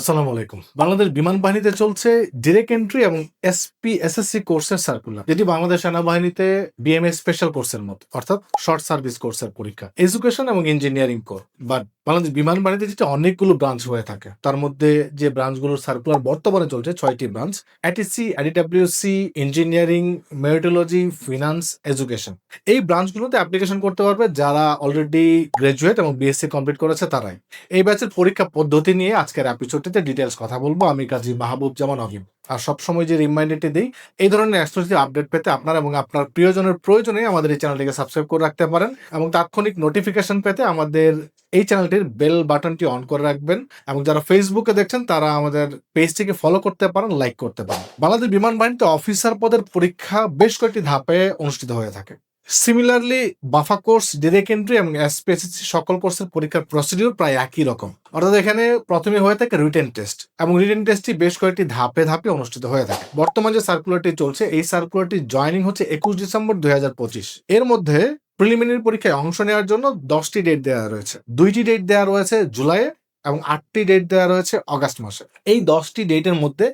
আসসালামু আলাইকুম। বাংলাদেশ বিমান বাহিনীতে চলছে ডিরেক্ট এন্ট্রি এবং এসপি এসএসসি কোর্সের সার্কুলার যেটি বাংলাদেশ সেনাবাহিনীতে বিএমএস স্পেশাল কোর্সের মতো, অর্থাৎ শর্ট সার্ভিস কোর্সের পরীক্ষা এডুকেশন এবং ইঞ্জিনিয়ারিং কোর্স বাট বাংলাদেশ বিমান বাহিনীতে যেটা অনেকগুলো ব্রাঞ্চ হয়ে থাকে, তার মধ্যে যে ব্রাঞ্চগুলোর সার্কুলার বর্তমানে চলছে ছয়টি branch ATC ADWC engineering meteorology finance education এই ব্রাঞ্চগুলোতে অ্যাপ্লিকেশন করতে পারবে যারা অলরেডি গ্রাজুয়েট এবং বিএসসি কমপ্লিট করেছে তারাই। এই ব্যাচের পরীক্ষা পদ্ধতি নিয়ে আজকের এপিসোডটিতে ডিটেলস কথা বলব। আমি কাজী মাহবুব জামান অহিম আর সবসময় যে রিমাইন্ডারটি দিই, এই ধরনের এক্সক্লুসিভ আপডেট পেতে আপনার এবং আপনার প্রিয়জনের প্রয়োজনে আমাদের এই চ্যানেলটিকে সাবস্ক্রাইব করে রাখতে পারেন এবং তাৎক্ষণিক নোটিফিকেশন পেতে আমাদের এই চ্যানেলটির বেল বাটনটি অন করে রাখবেন এবং যারা ফেসবুকে দেখছেন, তারা আমাদের পেজটিকে ফলো করতে পারেন লাইক করতে পারেন। বাংলাদেশ বিমান বাহিনীতে অফিসার পদের পরীক্ষা বেশ কয়েকটি ধাপে অনুষ্ঠিত হয়ে থাকে। Similarly BAFA course direct entry এবং এসপিএসসি সকল কোর্সের পরীক্ষার প্রসিডিউর প্রায় একই রকম। অর্থাৎ এখানে প্রথমে হয়ে থাকে রিটেন টেস্ট এবং রিটেন টেস্টটি বেশ কয়েকটি ধাপে ধাপে অনুষ্ঠিত হয়ে থাকে। বর্তমান যে সার্কুলারটি চলছে, এই সার্কুলারটি জয়নিং হচ্ছে একুশ ডিসেম্বর দুই হাজার পঁচিশ। এর মধ্যে প্রিলিমিনারি পরীক্ষায় অংশ নেওয়ার জন্য দশটি ডেট দেওয়া রয়েছে। দুইটি ডেট দেওয়া রয়েছে জুলাইয়ে এবং আটটি ডেট দেওয়া রয়েছে অগাস্ট মাসে। এই দশটি ডেটের মধ্যে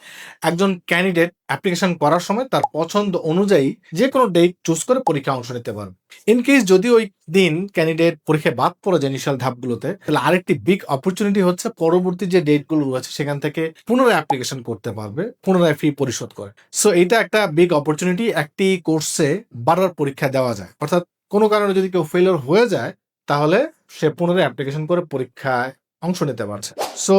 একজন ক্যান্ডিডেট অ্যাপ্লিকেশন করার সময় তার পছন্দ অনুযায়ী যে কোনো ডেট চুজ করে পরীক্ষা অংশ নিতে পারবে। ইন কেস যদি ওই দিন ক্যান্ডিডেট পরীক্ষায় বাদ পড়ে যায় ইনিশিয়াল ধাপগুলোতে, তাহলে আরেকটি বিগ অপরচুনিটি হচ্ছে পরবর্তী যে ডেটগুলো রয়েছে সেখান থেকে পুনরায় অ্যাপ্লিকেশন করতে পারবে, পুনরায় ফি পরিশোধ করে। সো এটা একটা বিগ অপরচুনিটি একটি কোর্সে বারবার পরীক্ষা দেওয়া যায়। অর্থাৎ কোনো কারণে যদি কেউ ফেলিওর হয়ে যায়, তাহলে সে পুনরায় অ্যাপ্লিকেশন করে পরীক্ষায় অংশ নিতে পারছে। সো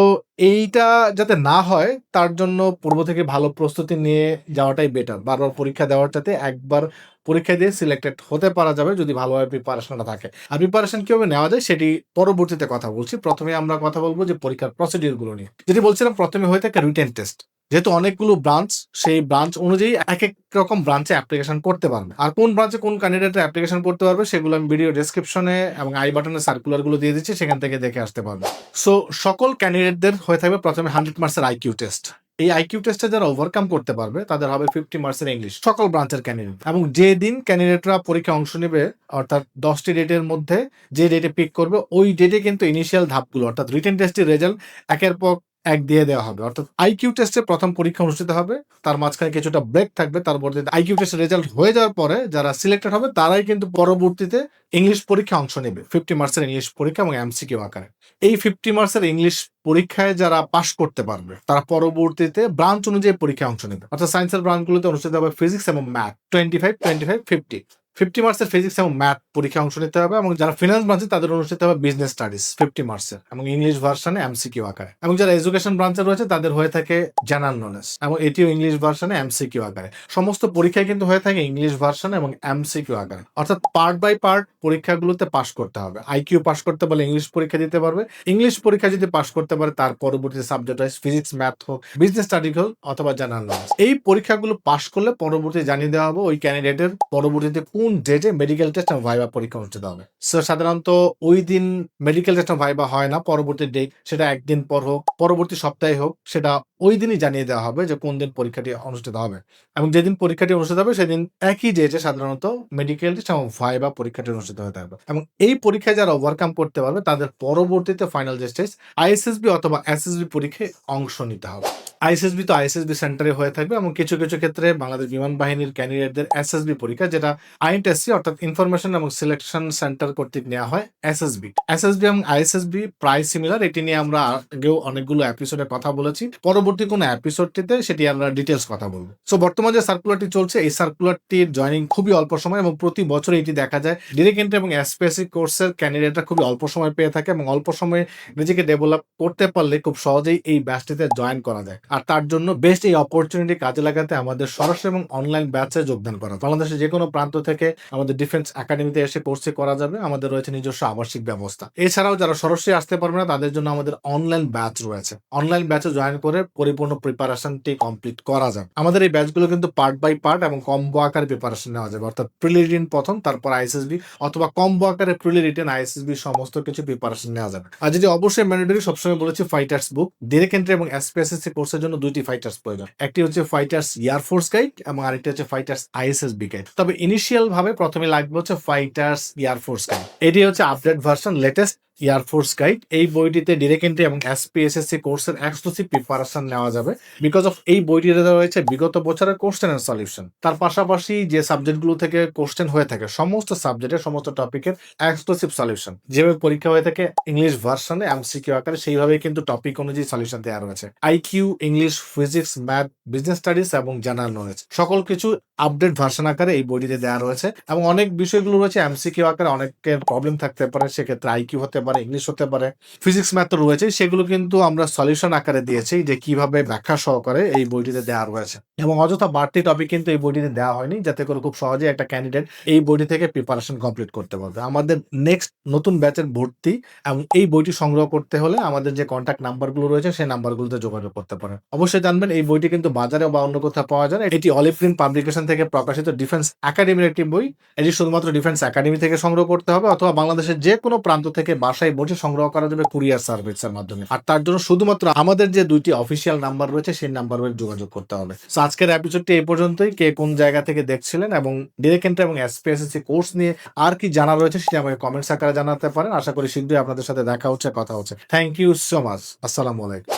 এইটা যাতে না হয়, তার জন্য পূর্ব থেকে ভালো প্রস্তুতি নিয়ে যাওয়াটাই বেটার বারবার পরীক্ষা দেওয়ার চাইতে একবার পরীক্ষা দিয়ে সিলেক্টেড হতে পারা যাবে যদি ভালোভাবে প্রিপারেশনটা থাকে। আর প্রিপারেশন কীভাবে নেওয়া যায়, সেটি পরবর্তীতে কথা বলছি। প্রথমে আমরা কথা বলব যে পরীক্ষার প্রসিডিউরগুলো নিয়ে। যেটি বলছিলাম, প্রথমে হয়ে থাকে রিটেন টেস্ট যেহেতু অনেকগুলো ব্রাঞ্চ সেই ব্রাঞ্চ অনুযায়ী এক এক রকম ব্রাঞ্চে অ্যাপ্লিকেশন করতে পারবে। আর কোন ব্রাঞ্চে কোন ক্যান্ডিডেটের অ্যাপ্লিকেশন করতে পারবে, সেগুলো আমি ভিডিও ডেসক্রিপশনে এবং আই বাটনে সার্কুলারগুলো দিয়ে দিচ্ছি, সেখান থেকে দেখে আসতে পারবে। সো সকল ক্যান্ডিডেটদের হয়ে থাকবে প্রথমে হান্ড্রেড মার্কসের আইকিউ টেস্ট এই আইকিউ টেস্টে যারা ওভারকাম করতে পারবে, তাদের হবে ফিফটি মার্কসের ইংলিশ সকল ব্রাঞ্চের ক্যান্ডিডেট এবং যে দিন ক্যান্ডিডেটরা পরীক্ষা অংশ নেবে, অর্থাৎ দশটি ডেটের মধ্যে যে ডেটে পিক করবে, ওই ডেটে কিন্তু ইনিশিয়াল ধাপগুলো, অর্থাৎ রিটেন টেস্টের রেজাল্ট একের পর এক দিয়ে দেওয়া হবে। অর্থাৎ আইকিউ টেস্টে প্রথম পরীক্ষা অনুষ্ঠিত হবে, তার মাঝখানে কিছুটা ব্রেক থাকবে, তারপরে আইকিউ টেস্টের রেজাল্ট হয়ে যাওয়ার পরে যারা সিলেক্টেড হবে, তারাই কিন্তু পরবর্তীতে ইংলিশ পরীক্ষা অংশ নেবে ফিফটি মার্কসের ইংলিশ পরীক্ষা এবং এমসিকিউ আকারে। এই ফিফটি মার্কসের ইংলিশ পরীক্ষায় যারা পাশ করতে পারবে, তারা পরবর্তীতে ব্রাঞ্চ অনুযায়ী পরীক্ষা অংশ নেবে। অর্থাৎ সায়েন্সের ব্রাঞ্চগুলোতে অনুষ্ঠিত হবে ফিজিক্স এবং math twenty five twenty five fifty fifty মার্কসের ফিজিক্স এবং ম্যাথ পরীক্ষা অংশ নিতে হবে এবং যারা ফিনান্স ব্রাঞ্চে তাদের অনুষ্ঠিত হবে বিজনেস স্টাডিজ ফিফটি মার্কসের এবং ইংলিশ ভার্সনে এমসিকিউ আকারে এবং যারা এডুকেশন ব্রাঞ্চে রয়েছে তাদের হয়ে থাকে জেনারেল নলেজ এবং এটিও ইংলিশ ভার্সনে এমসিকিউ আকারে। সমস্ত পরীক্ষায় কিন্তু হয়ে থাকে ইংলিশ ভার্সন এবং এমসিকিউ আকারে। অর্থাৎ পার্ট বাই পার্ট পরীক্ষাগুলোতে পাশ করতে হবে। আইকিউ পাশ করতে পারলে ইংলিশ পরীক্ষা দিতে পারবে। ইংলিশ পরীক্ষা যদি পাশ করতে পারে তার পরবর্তী সাবজেক্ট হয় ফিজিক্স ম্যাথ হোক বিজনেস স্টাডি হোক অথবা জেনারেল নলেজ এই পরীক্ষাগুলো পাশ করলে পরবর্তী জানিয়ে দেওয়া হবে ওই ক্যান্ডিডেটের পরবর্তীতে কোন ডেটে মেডিকেল টেস্ট ভাইবা পরীক্ষা অনুষ্ঠিত হবে সো সাধারণত ওই দিন মেডিকেল টেস্ট ভাইবা হয় না, পরবর্তী ডেট সেটা একদিন পর হোক, পরবর্তী সপ্তাহে হোক, সেটা ওই দিনই জানিয়ে দেওয়া হবে যে কোন দিন পরীক্ষাটি অনুষ্ঠিত হবে। এবং যেদিন পরীক্ষাটি অনুষ্ঠিত হবে, সেদিন একই ডেটে সাধারণত মেডিকেল এবং ভাইবা পরীক্ষাটি অনুষ্ঠিত হতে হবে এবং এই পরীক্ষায় যারা ওভারকাম করতে পারবে, তাদের পরবর্তীতে ফাইনাল যে আইএসএসবি অথবা এসএসবি পরীক্ষায় অংশ নিতে হবে। আইএসএসবি তো আইএসএসবি সেন্টারে হয়ে থাকবে এবং কিছু কিছু ক্ষেত্রে বাংলাদেশ বিমান বাহিনীর ক্যান্ডিডেটদের এসএসবি পরীক্ষা, যেটা আইএনটিএসসি অর্থাৎ ইনফরমেশন এবং সিলেকশন সেন্টার কর্তৃক নেওয়া হয় এসএসবি এসএসবি এবং আইএসএসবি প্রায় সিমিলার এটি নিয়ে আমরা আগেও অনেকগুলো এপিসোডে কথা বলেছি। পরবর্তী কোনো এপিসোডটিতে সেটি আমরা ডিটেলস কথা বলব। সো বর্তমানে যে সার্কুলারটি চলছে, এই সার্কুলারটির জয়নিং খুবই অল্প সময় এবং প্রতি বছর এটি দেখা যায়। ডিরেক্ট এন্ট্রি এবং এসপিএসসি কোর্সের ক্যান্ডিডেটরা খুবই অল্প সময় পেয়ে থাকে এবং অল্প সময়ে নিজেকে ডেভেলপ করতে পারলে খুব সহজেই এই ব্যাচটিতে জয়েন করা যায়। আর তার জন্য বেস্ট এই অপরচুনিটি কাজে লাগাতে আমাদের সরাসরি এবং অনলাইন ব্যাচে যোগদান করা। বাংলাদেশের যে কোনো প্রান্ত থেকে আমাদের ডিফেন্স একাডেমিতে এসে কোর্সে করা যাবে। আমাদের রয়েছে নিজস্ব আবাসিক ব্যবস্থা। এছাড়াও যারা সরাসরি আসতে পারবে না, তাদের জন্য আমাদের অনলাইন ব্যাচ রয়েছে। অনলাইন ব্যাচে জয়েন করে পরিপূর্ণ প্রিপারেশনটি কমপ্লিট করা যাবে আমাদের এই ব্যাচগুলো কিন্তু পার্ট বাই পার্ট এবং কম্বো আকারে প্রিপারেশন নেওয়া যাবে। অর্থাৎ প্রিলি রিটেন প্রথম, তারপর আইএসএসবি অথবা কম্বো আকারে প্রিলি রিটেন আইএসএসবি সমস্ত কিছু প্রিপারেশন নেওয়া যাবে। আর যদি অবশ্যই ম্যান্ডেটরি সবসময় বলেছি ফাইটার্স বুক ডিরেক্ট এন্ট্রি এবং এসপিএসএসসি কোর্সের জন্য দুইটি ফাইটার্স প্রয়োজন। একটি হচ্ছে ফাইটার্স এয়ারফোর্স গাইড এবং আরেকটি হচ্ছে ফাইটার্স আইএসএসবি গাইড তবে ইনিশিয়াল ভাবে প্রথমে লাগবে হচ্ছে ফাইটার্স এয়ারফোর্স গাইড এটি হচ্ছে update version latest air force guide এই বইটিতে ডিরেক্ট এন্ট্রি এবং এসপিএসএসসি কোর্সের এক্সক্লুসিভ প্রিপারেশন নেওয়া যাবে। বিকজ অফ এই বইটিতে রয়েছে বিগত বছরের কোশ্চেন সলিউশন তার পাশাপাশি যে সাবজেক্টগুলো থেকে কোশ্চেন হয়ে থাকে, সমস্ত সাবজেক্টের সমস্ত টপিকের এক্সক্লুসিভ সলিউশন যেভাবে পরীক্ষা হয়ে থাকে ইংলিশ ভার্সনে এমসিকিউ আকারে, সেইভাবেই কিন্তু টপিক অনুযায়ী সলিউশন দেওয়া রয়েছে। IQ English physics math business studies এবং জেনারেল নলেজ সকল কিছু আপডেট ভার্সন আকারে এই বইটিতে দেওয়া রয়েছে এবং অনেক বিষয়গুলো রয়েছে এমসিকিউ আকারে অনেকের প্রবলেম থাকতে পারে, সেক্ষেত্রে আইকিউ হতে পারে ইংলিশ হতে পারে ফিজিক্স ম্যাথ রয়েছে সেগুলো কিন্তু আমরা সলিউশন আকারে দিয়েছি যে কীভাবে ব্যাখ্যা সহকারে এই বইটিতে দেওয়া রয়েছে। এবং অযথা বাড়তি টপিক কিন্তু এই বইটিতে দেওয়া হয়নি, যাতে করে খুব সহজে একটা ক্যান্ডিডেট এই বইটি থেকে প্রিপারেশন কমপ্লিট করতে পারবে। আমাদের নেক্সট নতুন ব্যাচের ভর্তি এবং এই বইটি সংগ্রহ করতে হলে আমাদের যে কন্ট্যাক্ট নাম্বারগুলো রয়েছে, সেই নাম্বারগুলোতে যোগাযোগ করতে পারেন। অবশ্যই জানবেন এই বইটি কিন্তু বাজারে বা অন্য কোথাও পাওয়া যায়। এটি অলিপ্রিন্ট পাবলিকেশন থেকে প্রকাশিত ডিফেন্স একাডেমির একটি বই। এটি শুধুমাত্র ডিফেন্স একাডেমি থেকে সংগ্রহ করতে হবে অথবা বাংলাদেশের যে কোনো প্রান্ত থেকে বাসায় বসে সংগ্রহ করা যাবে কুরিয়ার সার্ভিসের মাধ্যমে। আর তার জন্য শুধুমাত্র আমাদের যে দুইটি অফিসিয়াল নাম্বার রয়েছে, সেই নাম্বারে যোগাযোগ করতে হবে। আজকের এপিসোডটি এই পর্যন্তই। কে কোন জায়গা থেকে দেখছিলেন এবং ডিরেক্ট এন্ট্রি এবং এসপিএসএসসি কোর্স নিয়ে আর কি জানা রয়েছে সেটা আমাকে কমেন্টস আকারে জানাতে পারেন। আশা করি শীঘ্রই আপনাদের সাথে দেখা হচ্ছে, কথা হচ্ছে। থ্যাংক ইউ সো মাচ আসসালামু আলাইকুম